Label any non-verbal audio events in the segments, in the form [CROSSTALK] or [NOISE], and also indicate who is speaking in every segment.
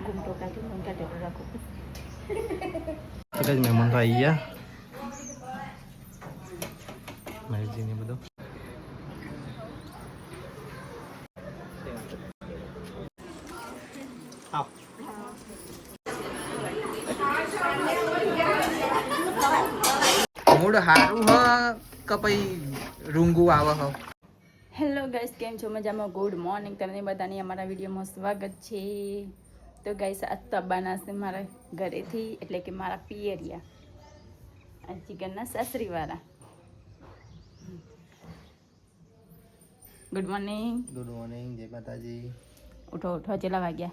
Speaker 1: ઘૂમટો કાઢ્યો હું કાઢેલો રાખો
Speaker 2: તો કઈ મહેમાન તો આવી ગયા મહેશજી ને બધું મૂડ હારું હ કે પછી રૂંગું આવે હ
Speaker 1: હેલો ગાઈસ કેમ છો? મજામાં? ગુડ મોર્નિંગ તમને બધાની. અમારા વિડીયોમાં સ્વાગત છે. તો ગાઈસ આજ તો છે મારા ઘરેથી એટલે કે મારા પિયરિયા. આ ચિકનના સાસરીવાળા. Good morning.
Speaker 2: ગુડ મોર્નિંગ જય માતાજી.
Speaker 1: ઉઠો ઉઠો ચેલા વાગ્યા?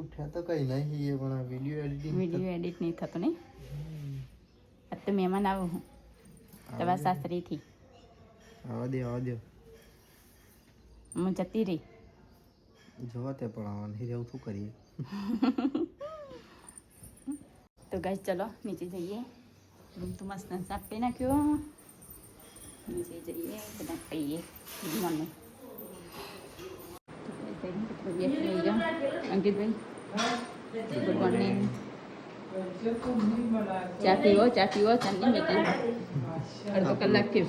Speaker 2: ઉઠ્યા તો કઈ નહીં પણ વીડિયો એડિટિંગ
Speaker 1: વીડિયો એડિટ નહીં થતો નહીં આજ તો મહેમાન આવું હું. તમારા સાસરીથી.
Speaker 2: આવા દે આવા દે.
Speaker 1: હું જતી રહી.
Speaker 2: જોવા તે પણ નહીં રહેવું શું કરીએ.
Speaker 1: તો ગાઈસ ચલો નીચે જઈએ. રૂમ તો મસ્ત સાફ કરી નાખ્યો. નીચે જઈએ બધા કહીએ good morning Ankitbhai good morning ચા પીવો ચા પીવો ચાંદની અડધો કલાક થયો.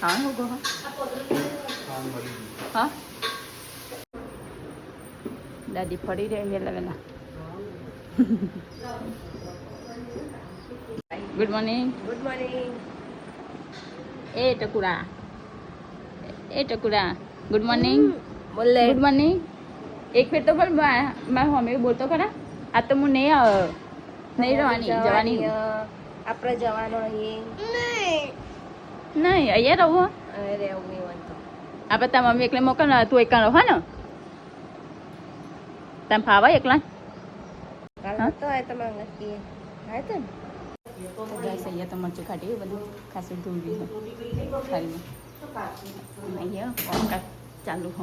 Speaker 1: ખાવાનું ગો હા. દાદી ફરી રહી વેલા વેલા ગુડ મોર્નિંગ
Speaker 3: ગુડ મોર્નિંગ
Speaker 1: એ ટકુરા. એ ટકુરા. ગુડ મોર્નિંગ
Speaker 3: બોલે.
Speaker 1: ગુડ મોર્નિંગ એક ફેર તો પણ મારા મમ્મી બોલતો ખરા. આ તો હું નહીં નહીં રહેવાની જવાની
Speaker 3: આપણે જવાનો અહીં.
Speaker 1: નહીં અહીંયા રહું
Speaker 3: અરે નહીં વાંધો
Speaker 1: આપણે તારા મમ્મી એકલે મોકલ તું એકલા રહો ને તમે ફાવા એકલા
Speaker 3: તો
Speaker 1: હા?
Speaker 3: આ તમે નક્કી હા તો ને
Speaker 1: ગેસ અહીંયા તો મરચું ખાટી બધું ખાસું ધોઈ થાળીમાં અહીંયા કામકાજ ચાલુ હો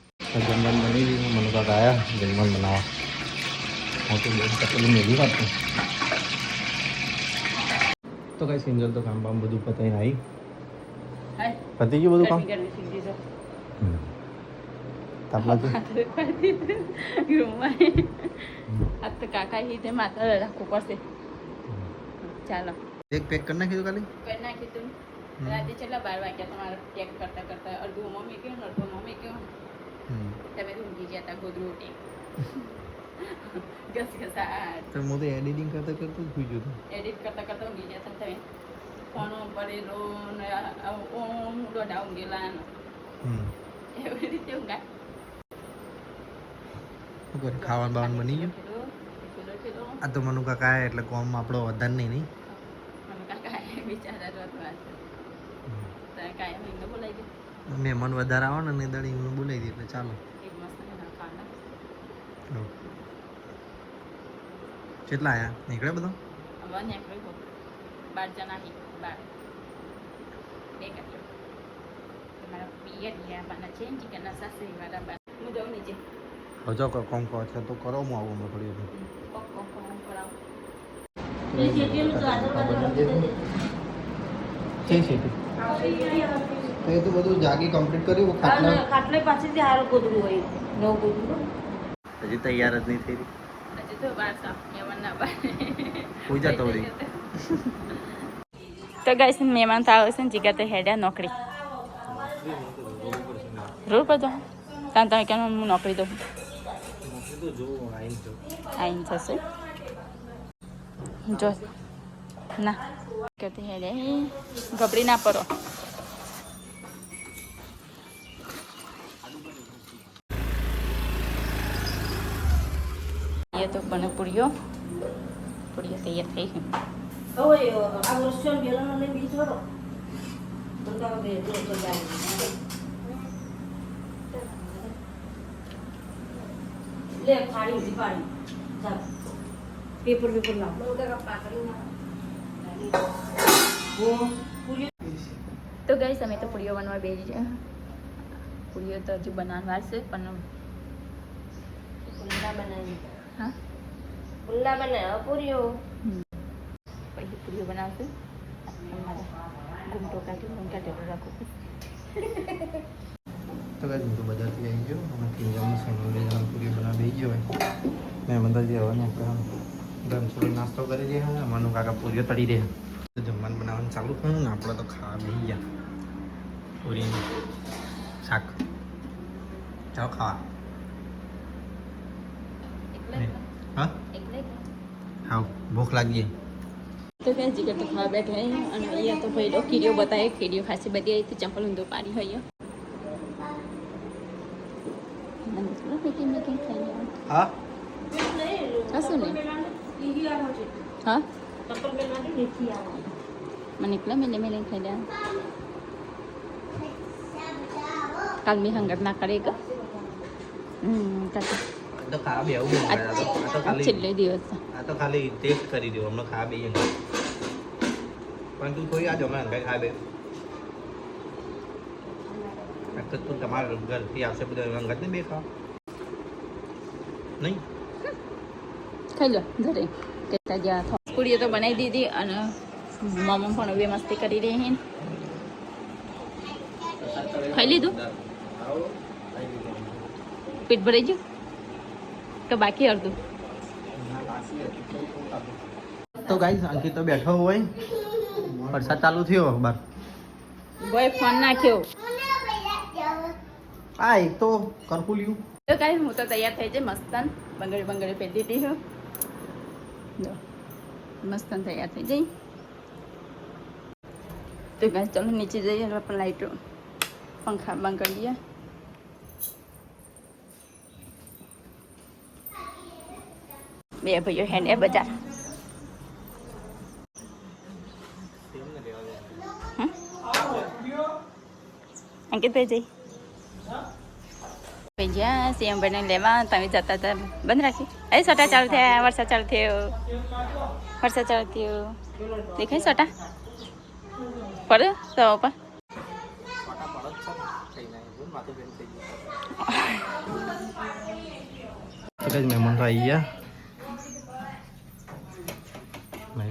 Speaker 2: જમવાનું બની રહ્યું મને કાંક આવ્યા જમવાનું બનાવવા મોટું બેન તપેલું મેલી વાત તો કઈ સિંજલ તો કામ બામ બધું પતાવીને આવી પતી ગયું બધું કામ. તાપલા
Speaker 1: તો કાકા હિતે માથા રાખવું પડશે ચાલો
Speaker 2: એક પેક કરી નાખ્યું ખાલી
Speaker 1: કરી નાખી રાતે છેલ્લા બાર વાગ્યા તમારે ચેક કરતા કરતા અડધું મમ્મી કહ્યું ને અડધું મમ્મી કહ્યું તમે તો ઊંઘી ગયા હતા ગોદરું ઉઠી ઘસઘસાટ
Speaker 2: તો હું તો એડિટિંગ કરતા કરતા જ ગયો હતો
Speaker 1: એડિટ કરતા કરતા ઊંઘી ગયા હતા તમે ફોન પડેલો ને ઓમ દોઢા ઊંઘેલા. એવી રીતે
Speaker 2: ઊંઘા ખાવાનું બાવન બની ગયું આ તો મનુ કાકા એટલે કોમ આપણો વધારે નહીં નહીં
Speaker 1: મનુ કાકા બિચારા રોતવા વાત એમને બોલાઈ દે
Speaker 2: મહેમાન વધારે આવે ને ને દાડી હું બોલાવી દઈએ એટલે ચાલો. કેટલા આયા? નીકળે બધો? હજો કોમ કહો છે તો કરો હું આવું થોડી છે છે તે. તો એ તો બધું જાગી કમ્પ્લીટ કર્યું ખાટલા?
Speaker 3: ખાટલે પાસેથી હારું ગોદરું હોય નવું ગોદરું
Speaker 2: હજી તૈયાર જ નહીં થઈ.
Speaker 1: હજી તો બાર સાફ મહેમાનના બાર
Speaker 2: જતો વળી
Speaker 1: તો ગાઈસ મહેમાન તો આવે છે ને જીગા તો હેડ્યા નોકરી. રોડ પર જાઓ ત્યાં તમે કેમ હું નોકરી દઉં
Speaker 2: આઈન થશે જો
Speaker 1: ના. કે હેડે ગબડી ના પડો એ તો બને પૂરીઓ પૂરીઓ તૈયાર થઈ ગઈ
Speaker 3: હવે આ વર્ષો મેળાનો લઈને બીજ છોડો બધા બે જો તો જાય લે ફાડી ઉધી પાડી ચાલ. પેપર પેપર લાવ.
Speaker 1: તો ગઈ અમે તો પૂરીઓ બનવા બેસી પૂરીઓ તો હજુ બનાવવા છે પણ
Speaker 3: બનાવી
Speaker 1: હા.
Speaker 3: પુલ્લા પૂરીઓ.
Speaker 1: પછી પૂરીઓ બનાવશે. ઘૂમટો કાઢી ઘૂમટા ટેબલ રાખવું
Speaker 2: તો કાંઈ હું તો બજારથી આવી ગયો. અને પીંજામાં સોનવડી જવાનું બનાવી ગયો હોય મેં બધા જે હવે. ને ગરમ થોડી નાસ્તો કરી રહ્યા છે. અમારું કાકા પૂરીઓ તળી રહ્યા તો જમવાનું બનાવવાનું ચાલુ થયું ને આપણે તો ખાવા બેસી ગયા. પૂરીનું શાક. ચાલો ખાવા. હા હા ભૂખ લાગી
Speaker 1: તો કઈ જગ્યા તો ખાવા બેઠા હે અને અહીંયા તો ભાઈ લો કીડીઓ બતાવે કીડીઓ ખાસી બધી આવી તો ચંપલ ઊંધો પાડી હોય મને થોડું મેકિંગ મેકિંગ થઈ જાય
Speaker 2: હા
Speaker 1: કશું નહીં હા
Speaker 3: ચપ્પલ પહેરવાની નથી આવવાનું
Speaker 1: મને એકલા મેલે મેલે ખાઈ દે કાલ મેં હંગત ના કરે કે હમ કાકા
Speaker 2: તો ખાવા બે આવું આ તો ખાલી
Speaker 1: છેલ્લે દિવસ
Speaker 2: આ તો ખાલી ટેસ્ટ કરી દો હમણાં ખાવા બે પણ તું કોઈ આ જમા કઈ ખાવા બે. તો તમારા ઘરથી આવશે બધા અંગત ને બે ખાવા. નહીં?
Speaker 1: ખાઈ લો ઘરે. કહેતા પૂરીઓ તો બનાવી દીધી અને મમ્મી પણ હવે મસ્તી કરી રહી હે ખાઈ લીધું. પેટ ભરાઈ ગયું? તો બાકી અડધું.
Speaker 2: તો ગાઈસ અંકિત તો બેઠો હોય. વરસાદ ચાલુ થયો બાર.
Speaker 1: બોય ફોન નાખ્યો.
Speaker 2: આ એક તો કરકુલ્યું
Speaker 1: તો ગાઈસ હું તો તૈયાર થઈ જઈ મસ્તન બંગડી બંગડી પહેરી દીધી હું. મસ્તન તૈયાર થઈ જઈ. તો ગાઈસ ચલો નીચે જઈએ આપણે લાઈટો પંખા બંધ કરી દઈએ બે ભાઈઓ હેડે બજાર? અંકિતભાઈ જઈ ભાઈ જ્યાં સીએમ ભાઈને લેવા તમે જતા હતા બંધ રાખી એ સોટા ચાલુ થયા વરસાદ ચાલુ થયો વરસાદ ચાલુ થયો દેખાય સોટા પડે તો ઉપર
Speaker 2: મહેમાન આવી ગયા મહેશજી ને બધું ચો જોઈ રહ્યો પપ્પાજી ઘેર ગયા
Speaker 1: એ ટકરા
Speaker 3: એમ કીધું તું કેવાય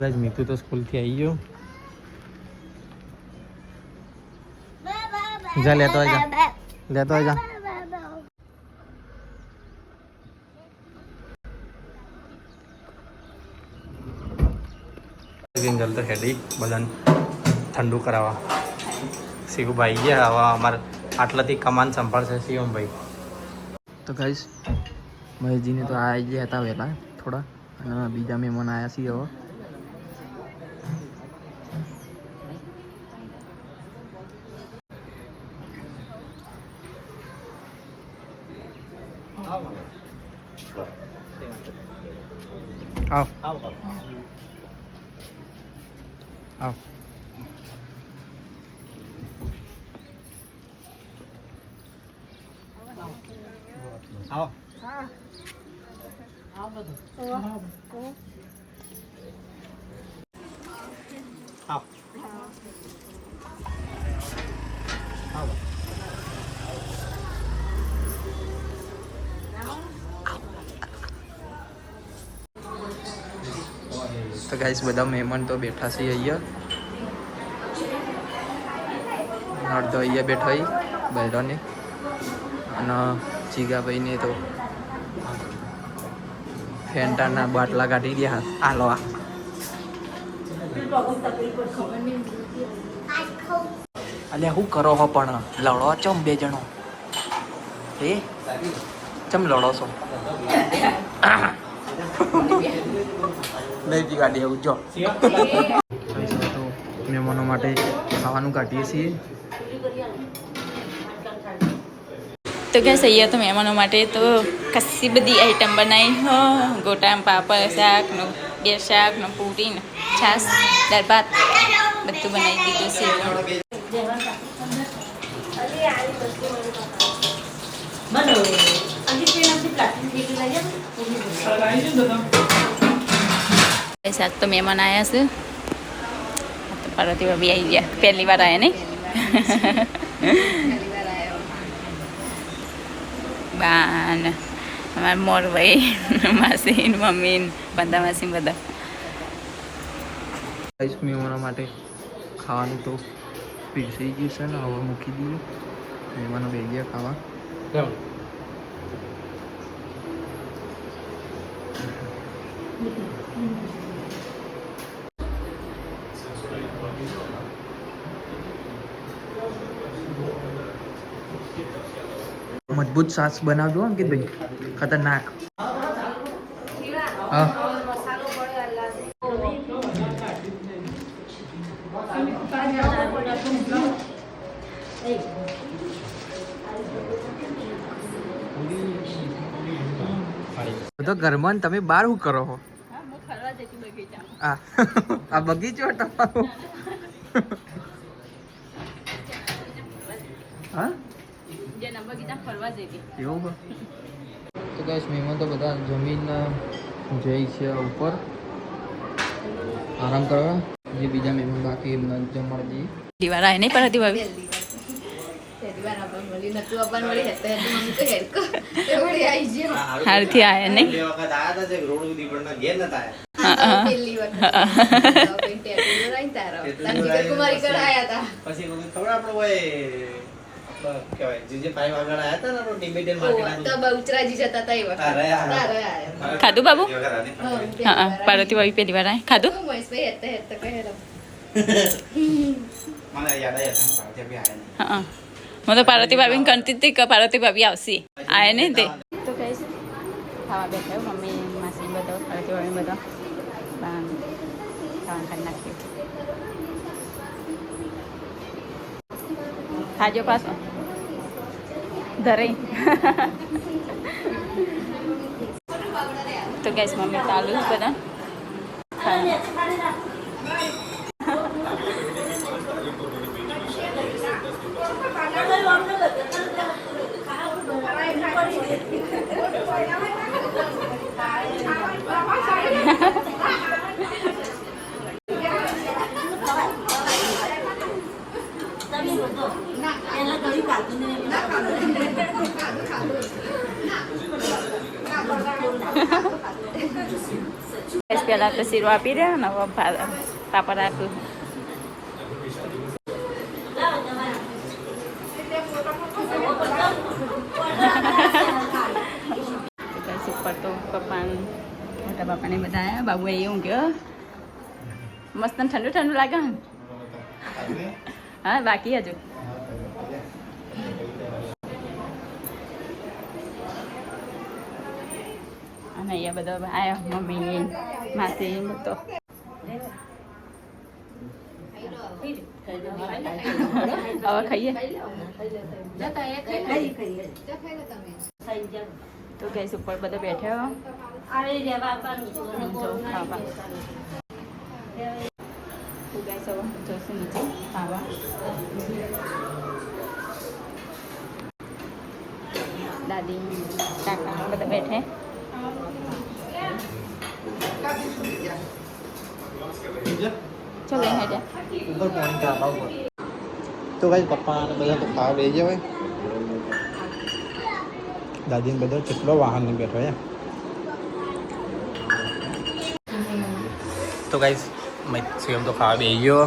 Speaker 2: કદાચ મીતુ તો સ્કૂલથી આવી ગયો જા લેતો આય જા લેતો આય જા કિંજલ તો હેડી બધાને ઠંડુ કરાવવા શિવભાઈ ગયા હવે અમારે આટલાથી કમાન સંભાળશે શિવમભાઈ તો ગાઈશ મહેશજીને તો આવી ગયા હતા વહેલા થોડા અને બીજા મહેમાન આવ્યા છીએ હવે
Speaker 4: તો ગાઈસ બધા મહેમાન તો બેઠા છે અહીંયા. અડધો અહીંયા બેઠો બહેરાને અને જીગાભાઈને તો ફેન્ટાના બાટલા કાઢી ગયા હાલવા અલ્યા, શું કરો હો પણ? લડો ચમ બે જણો. એ ચમ લડો છો? પી કાઢી આવું જો તો મહેમાનો માટે ખાવાનું કાઢીએ છીએ.
Speaker 1: તો ગેસ અહીંયા તો મહેમાનો માટે તો કશી બધી આઈટમ બનાવી હો. ગોટામ પાપડ શાકનું બે શાકનું પૂરી ને છાશ દાળ ભાત બધું બનાવી દીધું છે.
Speaker 3: બનો હજી તેનાથી પ્લાસ્ટિક જેટલી લઈ
Speaker 1: એ શાક તો મહેમાન આવ્યા છે તો પાર્વતી ભાભી આવી ગયા પહેલી વાર આવ્યા નહીં બાન અમારા મોરભાઈ માસી મમ્મી બધા માસી બધા
Speaker 4: મહેમાનો માટે ખાવાનું તો પીરસાઈ ગયું છે ને હવે મૂકી દીધું મહેમાનો બેસી ગયા ખાવા મજબૂત સાસ બનાવજો અંકિતભાઈ. ખતરનાક. હા. તો ઘરમાં તમે બહાર શું કરો છો આ બગીચો તમારો? હા?
Speaker 1: ફરવા જઈ
Speaker 4: એવું તો ગાઈસ મહેમાન તો બધા જમીન જઈ છે ઉપર. આરામ કરવા જે બીજા મહેમાન બાકી એમને જમવા જઈએ
Speaker 1: દિવાર આવે નહીં પાર્વતી ભાભી હારથી આયા નહીં.
Speaker 5: હતા
Speaker 4: પછી ખબર આપણે કહેવાય. જે જે ફાઈવ આગળ આવ્યા હતા ને આપણે ડિબેટ
Speaker 5: તો બહુચરાજી જતા હતા એ વખત
Speaker 4: તારે આયા.
Speaker 5: તારે આયા.
Speaker 1: ખાધું બાબુ?
Speaker 5: હા,
Speaker 1: પાર્વતી ભાભી પહેલી વાર ખાધું.
Speaker 5: મહેશભાઈ હેતા હેતા કહેલો. [LAUGHS]
Speaker 4: મને યાદ.
Speaker 1: હા હું. તો પાર્વતી ભાભીને કરતી હતી કે પાર્વતી ભાભી આવશે. આય ને તે? તો કહીશ ખાવા બેઠા મમ્મી માસી બધો પાર્વતી ભાભી બધો. ખાવાનું ખાઈ નાખ્યું ખાજો પાછો. ધરાઈ. તો ગેસ મમ્મી ચાલુ જ બધા ખાવાનું. ગેસ પહેલાં તો શીરો આપી દે ને હવે પાપડ આપ્યું ઉપર તો પપ્પા મોટા બાપાને બધા આવ્યા બાબુ એવું કે મસ્ત ઠંડુ ઠંડુ લાગે ને [LAUGHS] હા બાકી હજુ. અને અહીંયા બધા આવ્યા મમ્મી માસી બધો હવે ખાઈએ? તો ગેસ ઉપર બધા બેઠા
Speaker 3: આવી રહ્યા બાપાનું
Speaker 1: જો ખાવા તો ગેસ હવે જોશું નીચે ખાવા દાદી કાકા બધા બેઠે ચલો હેડ્યા
Speaker 4: ઉપર પોઈન્ટ આવા ઉપર તો કઈ પપ્પા અને બધા તો ખાવા બેસી જવાય દાદીને બધા કેટલો વાહન બેઠો હે તો ગાઈસ મેક્સિમમ તો ખાવા બે ગયો.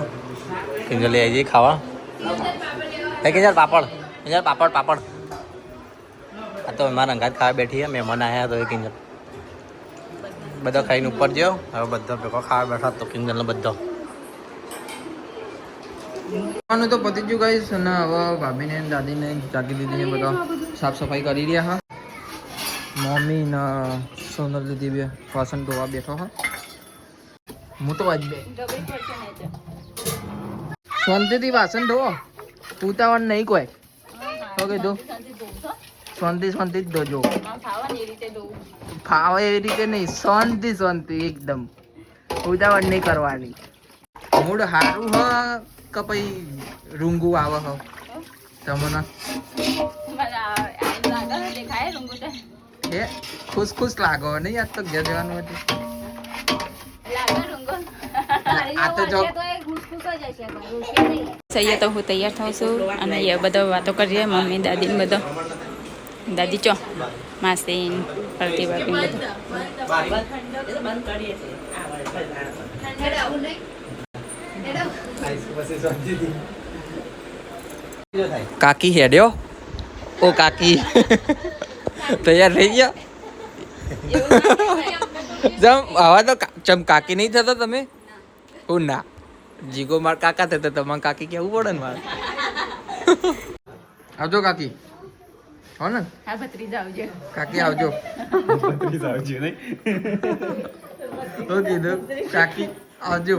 Speaker 4: કિંજલ લઈ આવી ખાવા. એ કિંજલ પાપડ કિંજલ પાપડ પાપડ. આ તો મારા અંગાત ખાવા બેઠી મહેમાન આવ્યા તો એ કિંજલ. બધા ખાઈને ઉપર ગયો. હવે બધા ભેગો ખાવા બેઠા તો કિંજલને બધો. ખાવાનું તો પતી ગયું ગાઈસ અને હવે ભાભીને દાદીને જાગી દીદીને બધા સાફ સફાઈ કરી રહ્યા હા. મમ્મી ને સોનલ દીદી વાસણ ધોવા બેઠો હા. હું તો આજ બે
Speaker 1: ગભરી પડશે ને તો.
Speaker 4: શાંતિથી વાસણ ધોવો. ઉતાવળ નહીં કોઈ. તો કીધું
Speaker 1: શાંતિ
Speaker 4: શાંતિ જ ધોજો.
Speaker 1: ફાવે એ રીતે
Speaker 4: નહીં. શાંતિ શાંતિ એકદમ. ઉતાવળ નહીં કરવાની. મૂડ સારું હ કે પછી રૂંગું આવે હ? તમને? એ ખુશ ખુશ લાગો. નહીં આજ તો ઘેર જવાનું હતું? આ તો જો
Speaker 1: સૈયા તો હું તૈયાર થાઉં છું અને એ બધા વાતો કરીએ મમ્મી દાદી ને બધો. દાદી ચો. માસી ફરતી વાપી બધું.
Speaker 4: કાકી હેડ્યો? ઓ કાકી. તૈયાર થઈ ગયા? જમ આવા તો ચમ કાકી નહીં થતો તમે? હું ના જીગો માર કાકા થતો તમારે કાકી કેવું પડે ને મારે? [LAUGHS] આવજો કાકી. હો ને?
Speaker 1: હા ભત્રીજા આવજો.
Speaker 4: કાકી આવજો. તો કીધું કાકી આવજો.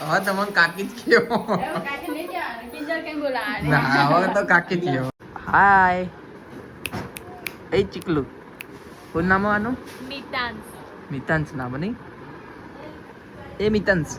Speaker 4: હવે તમને કાકી જ કેવો?
Speaker 1: નહીં?
Speaker 4: ના હવે તો કાકી જ કેવો. હાય. એ ચીકલું. કોણ નામ આનું?
Speaker 1: મિતાંશ.
Speaker 4: મિતાંશ નામ નહીં? એ મિતાંશ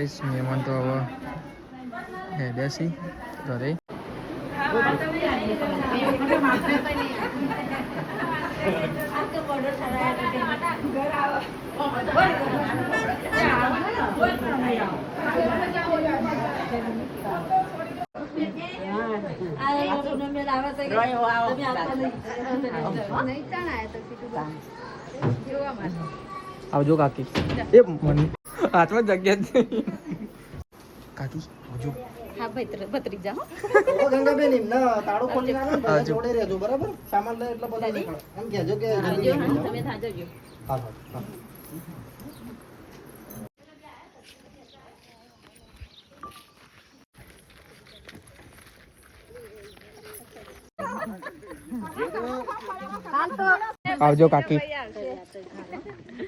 Speaker 4: હવે હેડ્યા છે ઘરે
Speaker 6: નહીં ચણાય તો કીધું જોવા માટે
Speaker 4: આવજો કાકી એ મને હાથમાં જગ્યા જ કાકી આવજો.
Speaker 1: હા ભત્રી- ભત્રીજા હો.
Speaker 2: ગંગાબેન એમને તાળો ખોલી નાખો ને
Speaker 4: જો.
Speaker 2: જોડે રહેજો બરાબર? સામાન લે એટલે બધા નીકળે. એમ કહેજો કે
Speaker 1: આવજો, હા, તમે ત્યાં જજો.
Speaker 2: હા, હા, હા.
Speaker 4: આવજો કાકી
Speaker 1: બીજા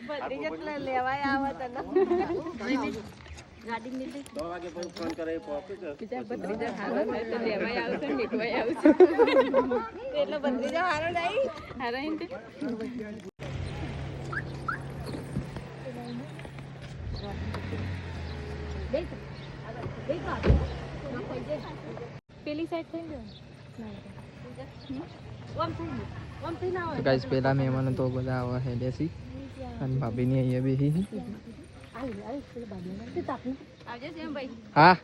Speaker 1: ભત્રીજા હારો ને તો લેવાય આવશે ને નીકળવાય આવશે. એટલે ભત્રીજા હારો નહીં? હારો એમ તે? પેલી સાઈડ થઈ ગયો
Speaker 4: ગાઈસ પહેલા મહેમાનો તો બધા આવા છે છે અને ભાભીની અહીંયા બેસી છે હા.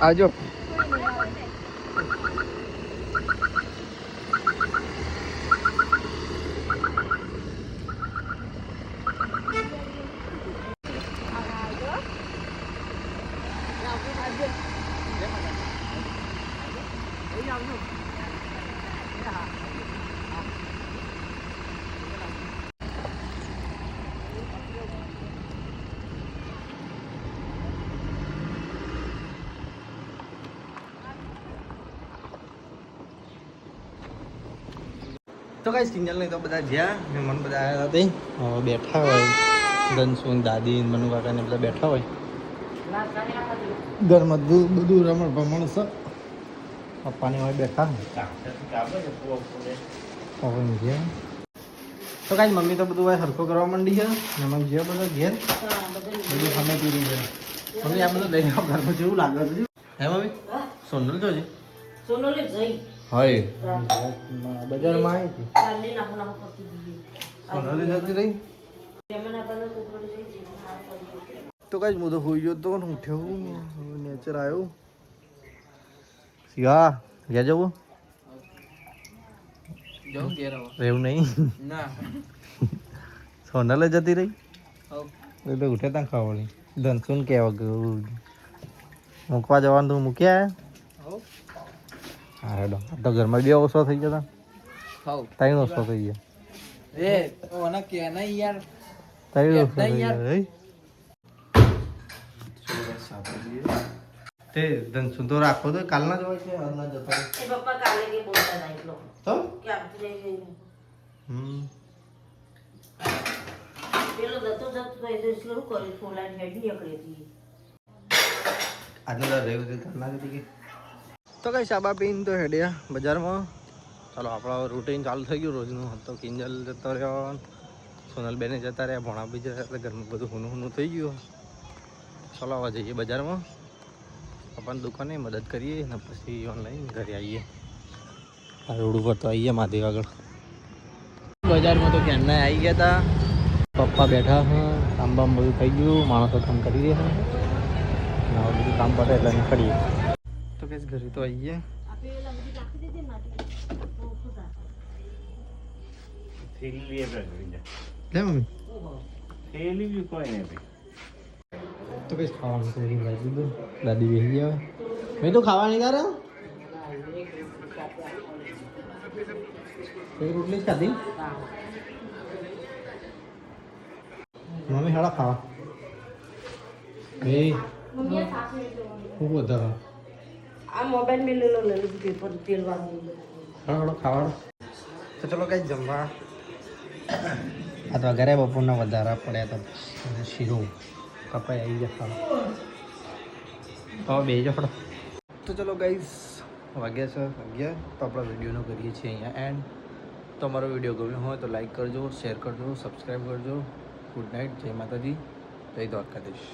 Speaker 4: આવજો.
Speaker 2: તો કઈ સિંગલ નહીં તો બધા જ્યાં મહેમાન બધા આવ્યા હતા તે હવે બેઠા હોય. ધનસુન દાદી મનુ કાકા ને બધા બેઠા હોય. ઘરમાં બધું બધું રમણ ભમણ છે પપ્પાને હોય બેઠા. હવે ગયા તો કાંઈ મમ્મી તો બધું હરખો કરવા માંડી છે? ને મમ્મી જે બધો ઘેર? બધું સામે પીરી છે. મમ્મી આ બધું લઈ આવો ઘરમાં જેવું લાગે છે. હે મમ્મી? સોનલ જોજે
Speaker 3: સોનલ જઈ.
Speaker 2: હોય. બજારમાં આવી હતી.
Speaker 3: કાલની નાખો નાખો કરતી દીધી
Speaker 2: સોનલ જતી રહી? તો કઈ હું તો હોઈ ગયો તો હું ઉઠ્યો નેચર આવ્યો. સિયા ગયા જવું? રહેવું નહીં? સોનલે જતી રહી? એટલે ઉઠે ત્યાં ખાવાની ધનસુન કહેવા ગયું. મૂકવા જવાનું તું મૂકી આવ્યા ડો આ તો ઘરમાં બે ઓછો થઈ ગયા
Speaker 4: હવ.
Speaker 2: ત્રણ ઓછો થઈ ગયા.
Speaker 4: એ ઓના કે નહીં યાર.
Speaker 2: ત્રણ ઓછો થઈ. ગયા હે? તે ધનસુન તો રાખો તો કાલના જ હોય છે આજના જતા.
Speaker 3: એ પપ્પા કાલે કે બોલતા ના એટલો.
Speaker 2: તો?
Speaker 3: કે આપતી રહી ગઈ
Speaker 2: હમ.
Speaker 3: પેલો જતો જતો તો એ શરૂ કરી ફોલાની હેડી નીકળી હતી.
Speaker 2: આજનો છે કાલના કે? તો કઈ સાબા પીને તો હેડ્યા બજારમાં. ચાલો, આપણો રૂટીન ચાલુ થઈ ગયું રોજનું. તો કિંજલ જતો રહ્યો સોનલ બેને જતા રહ્યા, ભણા બી જતા એટલે ઘરમાં બધું હુનું હુનું થઈ ગયું. ચાલો આવવા જઈએ બજારમાં. આપણને દુકાને મદદ કરીએ ને પછી ઓનલાઈન ઘરે આવીએ. આ રોડ ઉપર તો આવીએ મહાદેવ આગળ. બજારમાં તો ક્યારના આવી ગયા હતા પપ્પા બેઠા હું કામ બામ બધું થઈ ગયું, માણસો કામ કરી રહ્યા છે બધું કામ પતે એટલે નીકળીએ. તો કઈ ઘરે તો આવી ગયા લે મમ્મી તો કઈ ખાવાનું તો લાવી દીધું દાદી બેસી ગયા મેં તો ખાવાની તારે રોટલી જ ખાધી મમ્મી હાડા ખાવા એ ખૂબ વધારે
Speaker 3: આ મોબાઈલ મેં લેલો લઈ લીધું પેપર તેલ વાળું
Speaker 2: ખાવાનું તો ચલો કઈ જમવા. તો ઘરે બપોરના વધારા પડ્યા તો શીરો કપાઈ આવી જશે તો બે જ ફડો તો ચલો ગાઈઝ વાગ્યા છે, વાગ્યા. તો આપણા વિડીયોનો કરીએ છીએ અહીંયા એન્ડ તો અમારો વીડિયો ગમ્યો હોય તો લાઈક કરજો શેર કરજો સબસ્ક્રાઈબ કરજો. ગુડ નાઇટ જય માતાજી, જય દ્વારકાધીશ.